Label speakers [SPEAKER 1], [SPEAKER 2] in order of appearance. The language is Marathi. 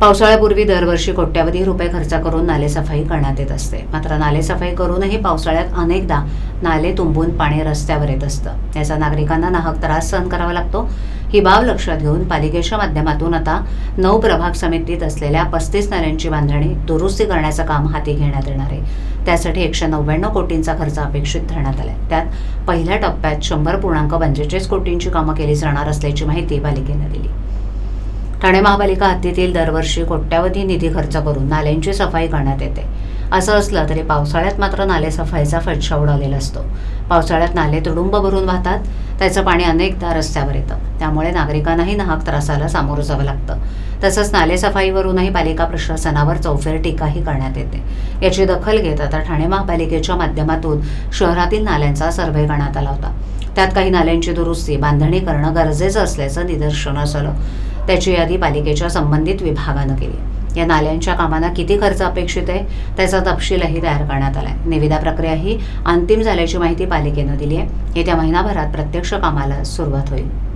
[SPEAKER 1] पावसाळ्यापूर्वी दरवर्षी कोट्यावधी रुपये खर्च करून नालेसफाई करण्यात येत असते. मात्र नालेसफाई करूनही पावसाळ्यात अनेकदा नाले तुंबून पाणी रस्त्यावर येत असतं. याचा नागरिकांना नाहक त्रास सहन करावा लागतो. ही बाब लक्षात घेऊन पालिकेच्या माध्यमातून आता नऊ प्रभाग समितीत असलेल्या पस्तीस नाल्यांची बांधणी दुरुस्ती करण्याचं काम हाती घेण्यात येणार आहे. त्यासाठी एकशे नव्याण्णव कोटींचा खर्च अपेक्षित धरण्यात आलाय. त्यात पहिल्या टप्प्यात शंभर पूर्णांक पंचेचाळीस कोटींची कामं केली जाणार असल्याची माहिती पालिकेनं दिली. ठाणे महापालिका हद्दीतील दरवर्षी कोट्यावधी निधी खर्च करून नाल्यांची सफाई करण्यात येते. असं असलं तरी पावसाळ्यात मात्र नाले सफाईचा फटशा उडालेला असतो. पावसाळ्यात नाले तुडुंब भरून वाहतात. त्याचं पाणी अनेकदा रस्त्यावर येतं. त्यामुळे नागरिकांनाही नाहक त्रासाला सामोरं जावं लागतं. तसंच नालेसफाईवरूनही पालिका प्रशासनावर चौफेर टीकाही करण्यात येते. याची दखल घेत आता ठाणे महापालिकेच्या माध्यमातून शहरातील नाल्यांचा सर्व्हे करण्यात आला होता. त्यात काही नाल्यांची दुरुस्ती बांधणी करणं गरजेचं असल्याचं निदर्शनास आलं. त्याची यादी पालिकेच्या संबंधित विभागानं केली या नाल्यांच्या कामांना किती खर्च अपेक्षित आहे त्याचा तपशीलही तयार करण्यात आलाय. निविदा प्रक्रिया ही अंतिम झाल्याची माहिती पालिकेनं दिली आहे. येत्या महिनाभरात प्रत्यक्ष कामाला सुरुवात होईल.